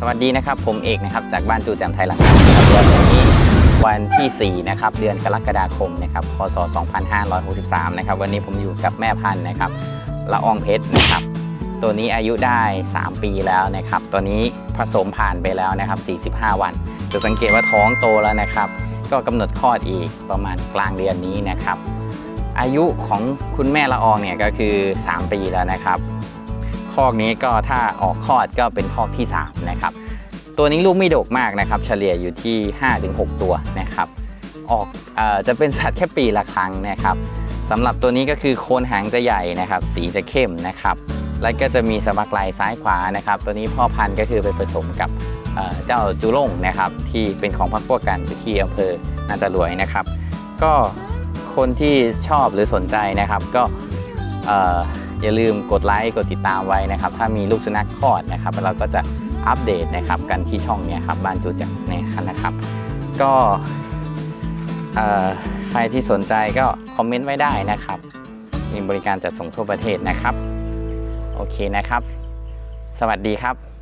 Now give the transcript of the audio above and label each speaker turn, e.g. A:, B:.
A: สวัสดีนะครับ ผมเอกนะครับจากบ้านจูแจมไทยหลังน้ครับวันนี้วันที่ 4 นะครับ เดือนกรกฎาคมนะครับพศ 2563 นะครับ วันนี้ผมอยู่กับแม่พันธุ์นะครับละอองเพชรนะครับ ตัวนี้อายุได้ 3 ปีแล้วนะครับ ตัวนี้ผสมผ่านไปแล้วนะครับ 45 วัน จะสังเกตว่าท้องโตแล้วนะครับ ก็กำหนดคลอดอีกประมาณกลางเดือนนี้นะครับ อายุของคุณแม่ละอองเนี่ยก็คือ 3 ปีแล้วนะครับ คอกนี้ก็ถ้าออกคลอดก็เป็นคอกที่ 3 นะครับ ตัวนี้ลูกไม่ดกมากนะครับ เฉลี่ยอยู่ที่ 5-6 ตัวนะครับ ออกอจะเป็นสัตว์แค่ปีละครั้งนะครับสำหรับตัวนี้ก็คือโคนหางจะใหญ่นะครับ สีจะเข้มนะครับ แล้วก็จะมีสะบักไหลซ้ายขวานะครับ ตัวนี้พ่อพันธุ์ก็คือไปผสมกับเจ้าจูล่งนะครับ ที่เป็นของพักพวกกันที่อำเภอนาจรวยนะครับ ก็คนที่ชอบหรือสนใจนะครับก็ อย่าลืมกดไลค์กดติดตามไว้นะครับ ถ้ามีลูกสุนัขคลอดนะครับ เราก็จะอัปเดตนะครับกันที่ช่องเนี้ครับบ้านจูจักนะครับ ก็ใครที่สนใจก็คอมเมนต์ไว้ได้นะครับ มีบริการจัดส่งทั่วประเทศนะครับ โอเคนะครับ สวัสดีครับ